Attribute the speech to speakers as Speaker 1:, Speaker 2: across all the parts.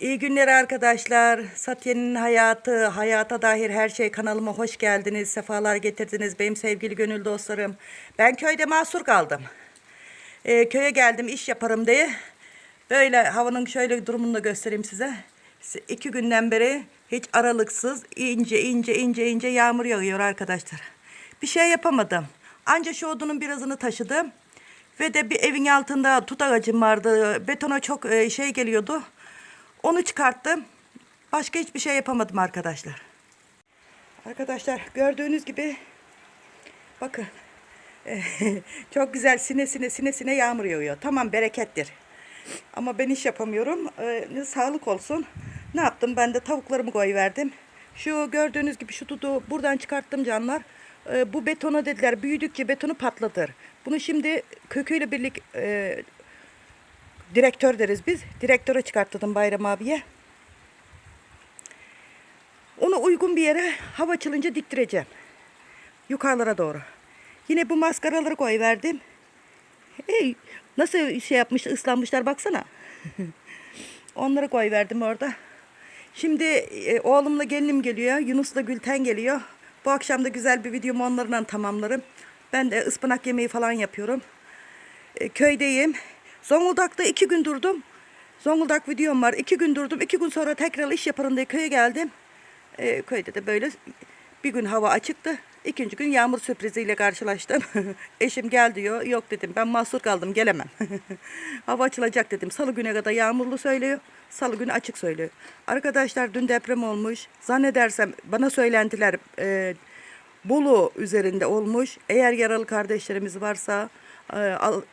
Speaker 1: İyi günler arkadaşlar. Satyen'in hayatı, hayata dair her şey kanalıma hoş geldiniz. Sefalar getirdiniz benim sevgili gönül dostlarım. Ben köyde mahsur kaldım. Ee, köye geldim iş yaparım diye. Böyle havanın şöyle durumunu da göstereyim size. İki günden beri hiç aralıksız ince ince ince ince yağmur yağıyor arkadaşlar. Bir şey yapamadım. Anca şu odunun birazını taşıdım. Ve de bir evin altında tut ağacım vardı. Betona çok e, şey geliyordu. Onu çıkarttım. Başka hiçbir şey yapamadım arkadaşlar. Arkadaşlar gördüğünüz gibi bakın çok güzel sine sine sine sine yağmur yağıyor. Tamam berekettir. Ama ben iş yapamıyorum. Ee, sağlık olsun. Ne yaptım? Ben de tavuklarımı koyuverdim. Şu gördüğünüz gibi şu tutu buradan çıkarttım canlar. Ee, bu betona dediler büyüdükçe betonu patlatır. Bunu şimdi köküyle birlik e, direktör deriz biz. Direktöre çıkarttım Bayram abiye. Onu uygun bir yere hava açılınca diktireceğim. Yukarılara doğru. Yine bu maskaraları koyverdim. Hey, nasıl şey yapmış, ıslanmışlar baksana. Onları koyverdim orada. Şimdi e, oğlumla gelinim geliyor. Yunus'la Gülten geliyor. Bu akşam da güzel bir videomu onlarla tamamlarım. Ben de ıspanak yemeği falan yapıyorum. E, köydeyim. Zonguldak'ta iki gün durdum. Zonguldak videom var. İki gün durdum. İki gün sonra tekrar iş yaparım diye köye geldim. E, köyde de böyle bir gün hava açıktı. İkinci gün yağmur sürpriziyle karşılaştım. Eşim gel diyor. Yok dedim ben mahsur kaldım gelemem. hava açılacak dedim. Salı güne kadar yağmurlu söylüyor. Salı günü açık söylüyor. Arkadaşlar dün deprem olmuş. Zannedersem bana söylentiler e, Bolu üzerinde olmuş. Eğer yaralı kardeşlerimiz varsa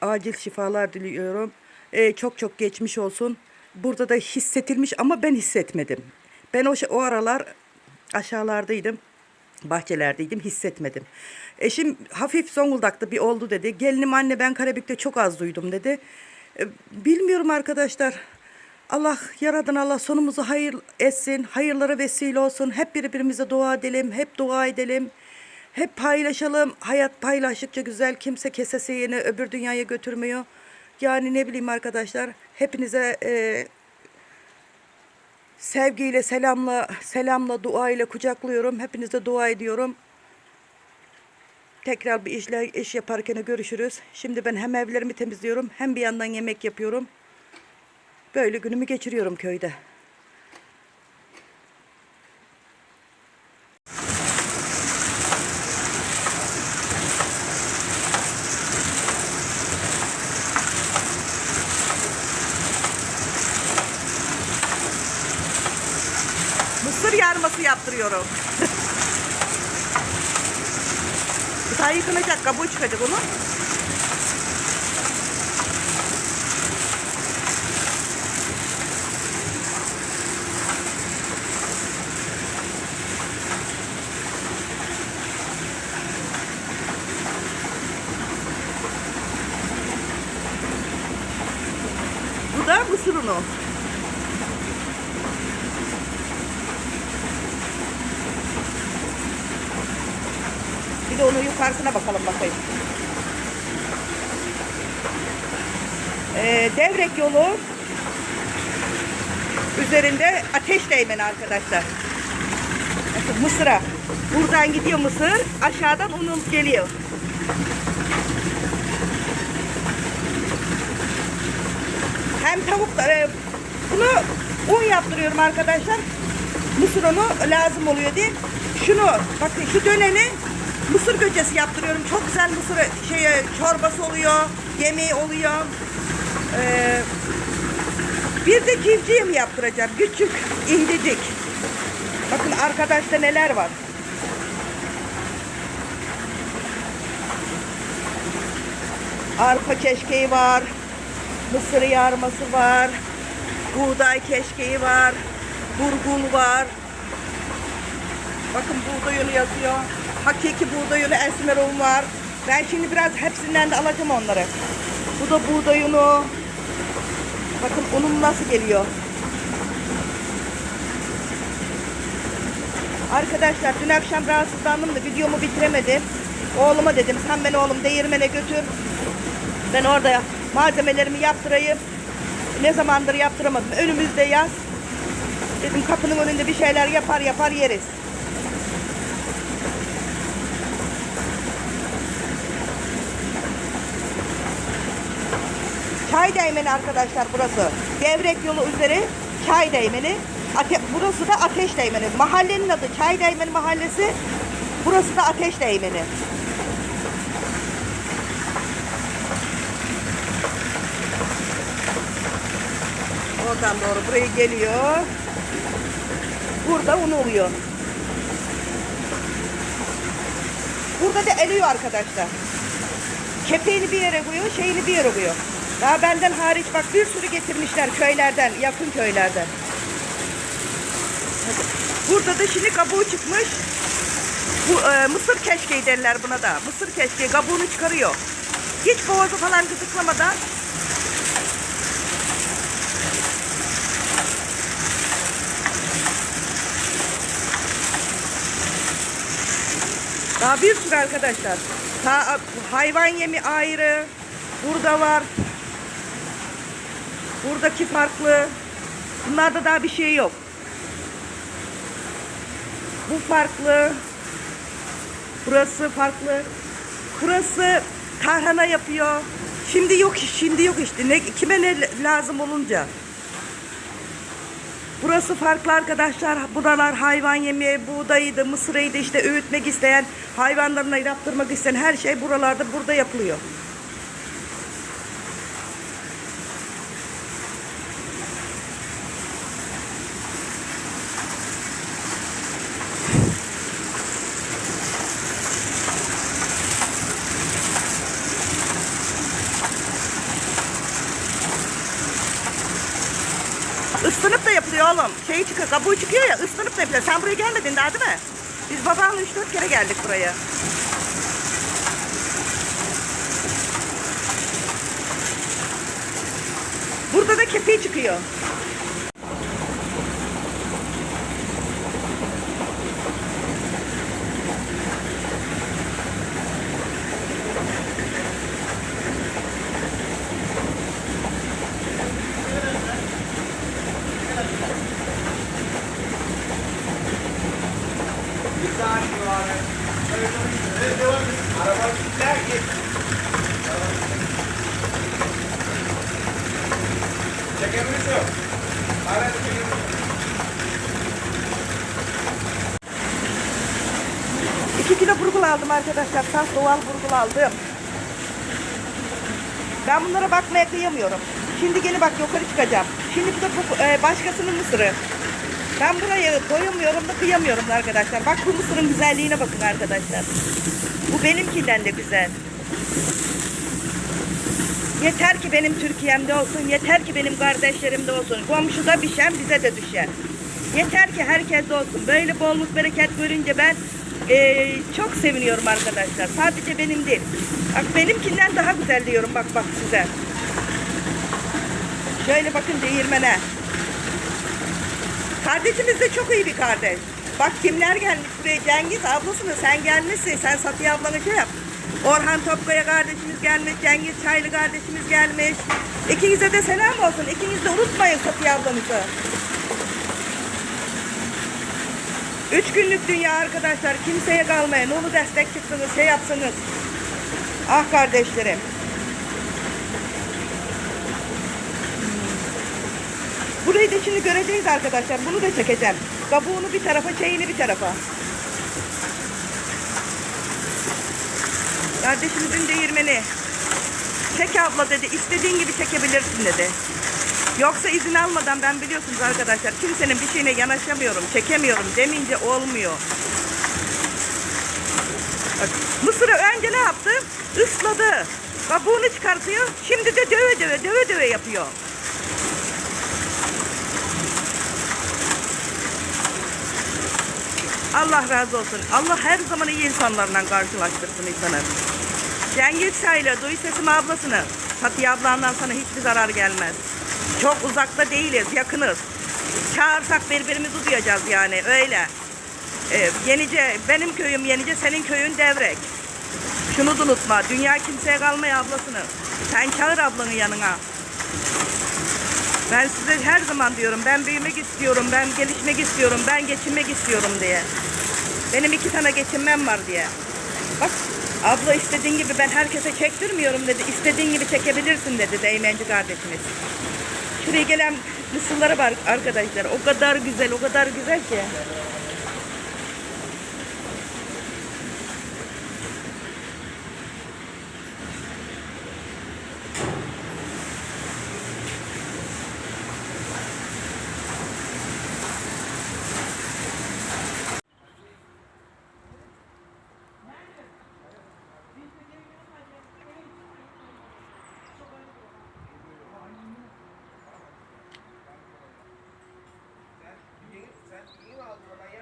Speaker 1: acil şifalar diliyorum. E, çok çok geçmiş olsun. Burada da hissetilmiş ama ben hissetmedim. Ben o, o aralar aşağılardaydım. Bahçelerdeydim hissetmedim. Eşim hafif Zonguldak'ta bir oldu dedi. Gelinim anne ben Karabük'te çok az duydum dedi. E, bilmiyorum arkadaşlar. Allah yaradan Allah sonumuzu hayır etsin. Hayırlara vesile olsun. Hep birbirimize dua edelim. Hep dua edelim. Hep paylaşalım. Hayat paylaştıkça güzel. Kimse kesesi yeni öbür dünyaya götürmüyor. Yani ne bileyim arkadaşlar. Hepinize e, sevgiyle, selamla, selamla, dua ile kucaklıyorum. Hepinize dua ediyorum. Tekrar bir işle, iş yaparken görüşürüz. Şimdi ben hem evlerimi temizliyorum hem bir yandan yemek yapıyorum. Böyle günümü geçiriyorum köyde. Mısır Bu daha yıkanacak, kabuğu çıkacak onun. Bu da mısır unu. Bir de onun yukarısına bakalım bakayım. Ee, Devrek yolu üzerinde ateş değmeni arkadaşlar. Bakın Mısır'a. Buradan gidiyor Mısır. Aşağıdan unun geliyor. Hem tavuklar e, bunu un yaptırıyorum arkadaşlar. Mısır unu lazım oluyor diye. Şunu bakın şu döneni mısır göçesi yaptırıyorum. Çok güzel mısır şey çorbası oluyor, yemeği oluyor. Ee, bir de civciv yaptıracağım. Küçük, incecik. Bakın arkadaşta neler var. Arpa keşkeği var. Mısır yarması var. Buğday keşkeği var. Burgul var. Bakın buğday unu yazıyor. Hakiki buğday unu esmer un var. Ben şimdi biraz hepsinden de alacağım onları. Bu da buğday unu. Bakın unum nasıl geliyor. Arkadaşlar dün akşam rahatsızlandım da videomu bitiremedim. Oğluma dedim sen beni oğlum değirmene götür. Ben orada malzemelerimi yaptırayım. Ne zamandır yaptıramadım. Önümüzde yaz. Dedim kapının önünde bir şeyler yapar yapar yeriz. Çay değmeni arkadaşlar burası. Devrek yolu üzeri çay değmeni. Ate- burası da ateş değmeni. Mahallenin adı Çay Değmeni Mahallesi. Burası da ateş değmeni. Oradan doğru buraya geliyor. Burada un oluyor. Burada da eliyor arkadaşlar. Kepeğini bir yere koyuyor, şeyini bir yere koyuyor. Daha benden hariç bak bir sürü getirmişler köylerden, yakın köylerden. Burada da şimdi kabuğu çıkmış. Bu e, mısır keşkeği derler buna da. Mısır keşkeği kabuğunu çıkarıyor. Hiç boğazı falan gıdıklamadan Daha bir sürü arkadaşlar. Ta, hayvan yemi ayrı. Burada var. Buradaki farklı. Bunlarda daha bir şey yok. Bu farklı. Burası farklı. Burası tarhana yapıyor. Şimdi yok şimdi yok işte. Ne, kime ne lazım olunca. Burası farklı arkadaşlar. Buralar hayvan yemi, buğdayıydı, mısırıydı işte öğütmek isteyen, hayvanlarına yaptırmak isteyen her şey buralarda burada yapılıyor. Islanıp da yapılıyor oğlum. Şey çıkıyor, kabuğu çıkıyor ya ıslanıp da yapılıyor. Sen buraya gelmedin daha değil mi? Biz babamla 3-4 kere geldik buraya. Burada da kepeği çıkıyor. İki kilo burgul aldım arkadaşlar. Saf doğal burgul aldım. Ben bunlara bakmaya kıyamıyorum. Şimdi gene bak yukarı çıkacağım. Şimdi bu da bu, e, başkasının mısırı. Ben buraya doyamıyorum da kıyamıyorum da arkadaşlar. Bak bu mısırın güzelliğine bakın arkadaşlar. Bu benimkinden de güzel. Yeter ki benim Türkiye'mde olsun, yeter ki benim kardeşlerimde olsun. Komşuda pişen bize de düşer. Yeter ki herkes olsun. Böyle bolluk bereket görünce ben eee, çok seviniyorum arkadaşlar. Sadece benim değil. Bak benimkinden daha güzel diyorum bak bak size. Şöyle bakın değirmene. Kardeşimiz de çok iyi bir kardeş. Bak kimler gelmiş buraya. Cengiz ablasını sen gelmişsin. Sen Safiye ablanı şey yap. Orhan Topkaya kardeşimiz gelmiş. Cengiz Çaylı kardeşimiz gelmiş. İkinize de selam olsun. İkiniz de unutmayın Safiye ablanızı. Üç günlük dünya arkadaşlar. Kimseye kalmayın. Onu destek çıksınız. Şey yapsınız. Ah kardeşlerim. Burayı da şimdi göreceğiz arkadaşlar. Bunu da çekeceğim. Kabuğunu bir tarafa, şeyini bir tarafa. Kardeşimizin değirmeni. Çek abla dedi. İstediğin gibi çekebilirsin dedi. Yoksa izin almadan ben biliyorsunuz arkadaşlar kimsenin bir şeyine yanaşamıyorum, çekemiyorum demeyince olmuyor. Bak, mısırı önce ne yaptı? Isladı. Kabuğunu çıkartıyor. Şimdi de döve döve döve döve yapıyor. Allah razı olsun. Allah her zaman iyi insanlarla karşılaştırsın insanı. Cengiz Çaylı, duy sesimi ablasını. Hatice ablandan sana hiçbir zarar gelmez. Çok uzakta değiliz, yakınız. Çağırsak birbirimizi duyacağız yani, öyle. Ee, yenice, benim köyüm Yenice, senin köyün Devrek. Şunu da unutma, dünya kimseye kalmaya ablasını. Sen çağır ablanın yanına. Ben size her zaman diyorum ben büyümek istiyorum, ben gelişmek istiyorum, ben geçinmek istiyorum diye. Benim iki tane geçinmem var diye. Bak abla istediğin gibi ben herkese çektirmiyorum dedi. İstediğin gibi çekebilirsin dedi değmenci kardeşimiz. Şuraya gelen mısırlara bak arkadaşlar. O kadar güzel, o kadar güzel ki. You all do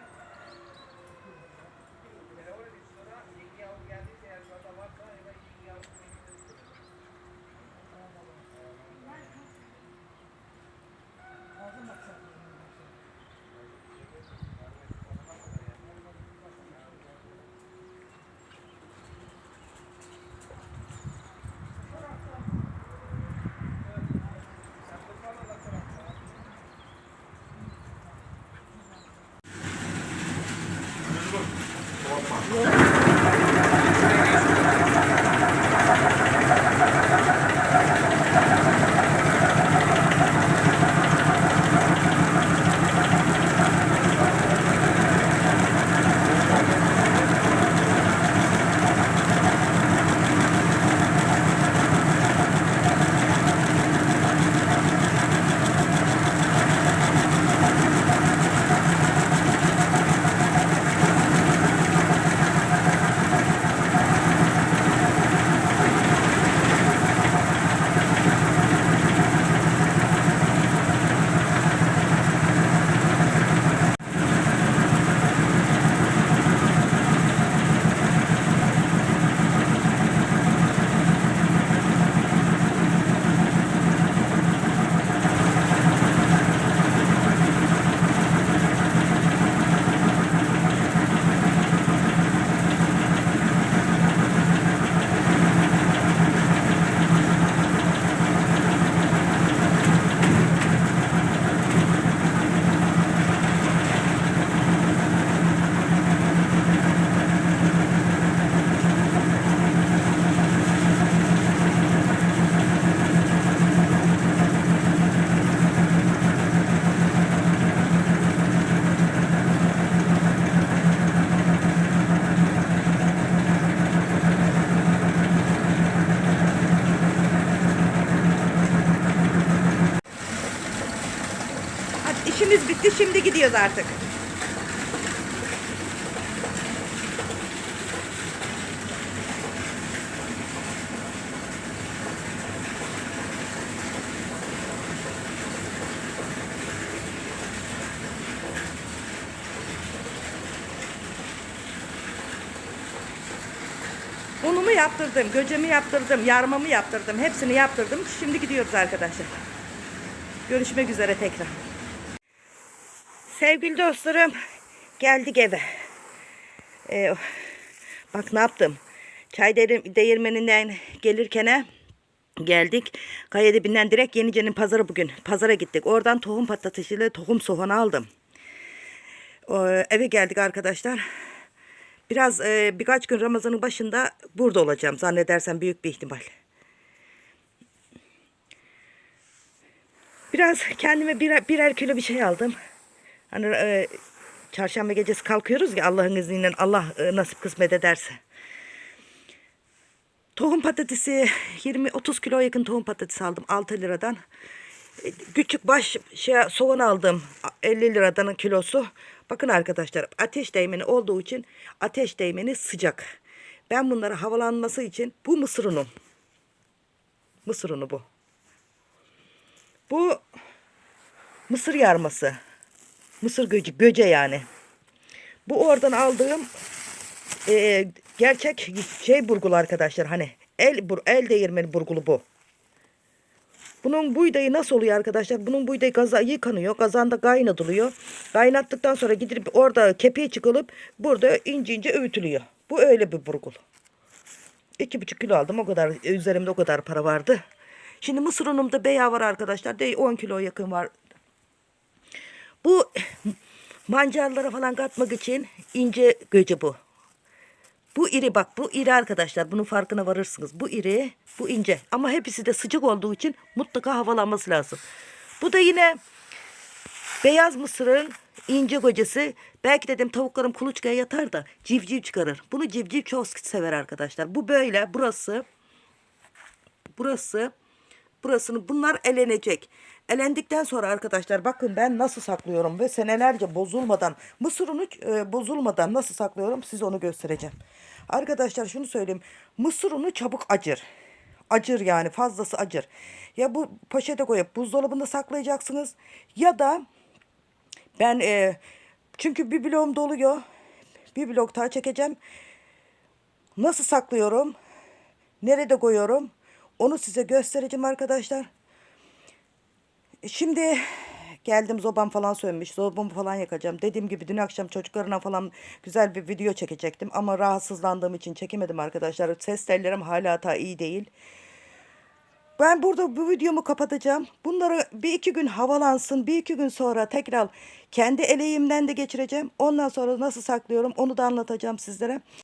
Speaker 1: bitti şimdi gidiyoruz artık. Unumu yaptırdım, göcemi yaptırdım, yarmamı yaptırdım. Hepsini yaptırdım. Şimdi gidiyoruz arkadaşlar. Görüşmek üzere tekrar. Sevgili dostlarım, geldik eve. Ee, bak ne yaptım. Çay değir- değirmeninden gelirken geldik. Kaya dibinden direkt Yenice'nin pazarı bugün. Pazara gittik. Oradan tohum patatesiyle tohum soğanı aldım. O, eve geldik arkadaşlar. Biraz e, birkaç gün Ramazan'ın başında burada olacağım. Zannedersem büyük bir ihtimal. Biraz kendime birer, birer kilo bir şey aldım. Hani e, çarşamba gecesi kalkıyoruz ya Allah'ın izniyle Allah e, nasip kısmet ederse. Tohum patatesi 20-30 kilo yakın tohum patatesi aldım 6 liradan. E, Küçük baş şey soğan aldım 50 liradan kilosu. Bakın arkadaşlar ateş değmeni olduğu için ateş değmeni sıcak. Ben bunları havalanması için bu mısır unu. Mısır unu bu. Bu mısır yarması. Mısır göcü, göce yani. Bu oradan aldığım e, gerçek şey burgulu arkadaşlar. Hani el bur el değirmeni burgulu bu. Bunun buğdayı nasıl oluyor arkadaşlar? Bunun buğdayı gaza yıkanıyor. Kazanda kaynatılıyor. Kaynattıktan sonra gidip orada kepeği çıkılıp burada ince ince öğütülüyor. Bu öyle bir burgul. İki buçuk kilo aldım. O kadar üzerimde o kadar para vardı. Şimdi mısır unumda beya var arkadaşlar. De 10 kilo yakın var. Bu mancarlara falan katmak için ince gıcı bu. Bu iri bak bu iri arkadaşlar. Bunun farkına varırsınız. Bu iri bu ince. Ama hepsi de sıcak olduğu için mutlaka havalanması lazım. Bu da yine beyaz mısırın ince gocası. Belki dedim tavuklarım kuluçkaya yatar da civciv çıkarır. Bunu civciv çok sever arkadaşlar. Bu böyle burası burası burasını bunlar elenecek. Elendikten sonra arkadaşlar bakın ben nasıl saklıyorum ve senelerce bozulmadan mısır unu e, bozulmadan nasıl saklıyorum size onu göstereceğim. Arkadaşlar şunu söyleyeyim. Mısır unu çabuk acır. Acır yani fazlası acır. Ya bu poşete koyup buzdolabında saklayacaksınız ya da ben e, çünkü bir bloğum doluyor. Bir blok daha çekeceğim. Nasıl saklıyorum? Nerede koyuyorum? Onu size göstereceğim arkadaşlar. Şimdi geldim zobam falan sönmüş. Zobamı falan yakacağım. Dediğim gibi dün akşam çocuklarına falan güzel bir video çekecektim. Ama rahatsızlandığım için çekemedim arkadaşlar. Ses tellerim hala ta iyi değil. Ben burada bu videomu kapatacağım. Bunları bir iki gün havalansın. Bir iki gün sonra tekrar kendi eleğimden de geçireceğim. Ondan sonra nasıl saklıyorum onu da anlatacağım sizlere.